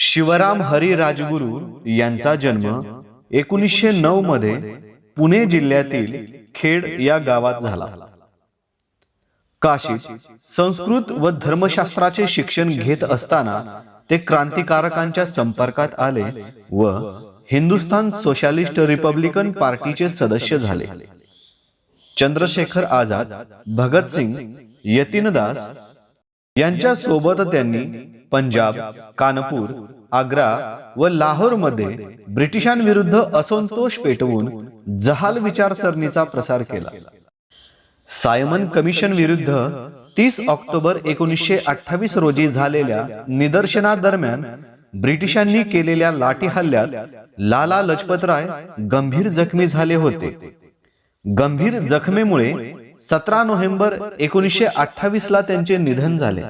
शिवराम हरी राजगुरू यांचा जन्म एकोणीसशे नऊ मध्ये पुणे जिल्ह्यातील खेड या गावात झाला. काशीत संस्कृत व धर्मशास्त्राचे शिक्षण घेत असताना ते क्रांतिकारकांच्या संपर्कात आले व हिंदुस्थान सोशालिस्ट रिपब्लिकन पार्टीचे सदस्य झाले. चंद्रशेखर आझाद भगतसिंग यतीनदास यांच्या सोबत त्यांनी पंजाब कानपूर आग्रा व लाहोरमध्ये ब्रिटिशांविरुद्ध असंतोष पेटवून जहाल विचारसरणीचा प्रसार केला. सायमन कमिशन विरुद्ध तीस ऑक्टोबर एकोणीसशे अठ्ठावीस रोजी झालेल्या निदर्शनादरम्यान ब्रिटिशांनी केलेल्या लाठी हल्ल्यात लाला लजपतराय गंभीर जखमी झाले होते. गंभीर जखमेमुळे सतरा नोव्हेंबर एकोणीसशे अठ्ठावीस ला त्यांचे निधन झाले.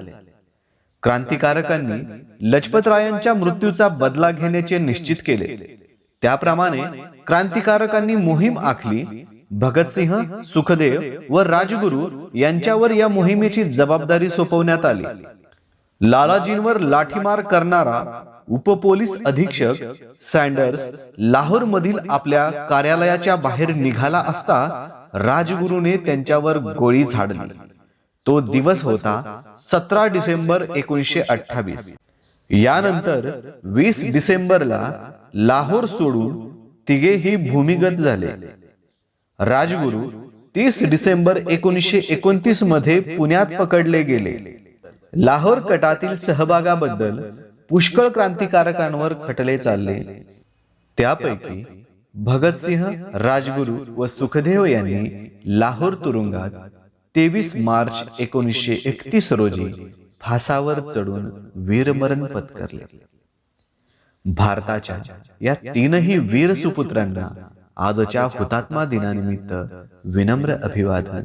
क्रांतिकारकांनी लजपतरायांच्या मृत्यूचा बदला घेण्याचे निश्चित केले. त्याप्रमाणे क्रांतिकारकांनी मोहीम आखली. भगतसिंह सुखदेव व राजगुरू यांच्यावर या मोहिमेची जबाबदारी सोपवण्यात आली. लालाजींवर लाठीमार करणारा उपपोलीस अधीक्षक सँडर्स लाहोर मधील आपल्या कार्यालयाच्या बाहेर निघाला असता राजगुरूने त्यांच्यावर गोळी झाडली. तो दिवस होता सतरा डिसेंबर एकोणीसशे अठ्ठावीस. यानंतर वीस डिसेंबरला लाहोर सोडून तिघेही भूमिगत झाले. राजगुरू तीस डिसेंबर एकोणीसशे एकोणतीसमध्ये पुण्यात पकडले गेले. लाहोर कटातील सहभागाबद्दल पुष्कळ क्रांतिकारकांवर खटले चालले. त्यापैकी भगतसिंह राजगुरू व सुखदेव यांनी लाहोर तुरुंगात तेवीस मार्च एकोणीसशे एकतीस रोजी फासावर चढून वीरमरण पत्करले. भारताच्या या तीनही वीर सुपुत्रांना आजच्या हुतात्मा दिनानिमित्त विनम्र अभिवादन.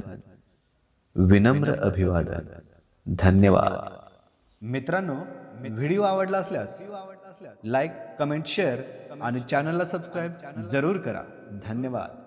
विनम्र अभिवादन. धन्यवाद. मित्रांनो व्हिडिओ आवडला असल्यास लाईक कमेंट शेअर आणि चॅनलला सबस्क्राईब जरूर करा. धन्यवाद.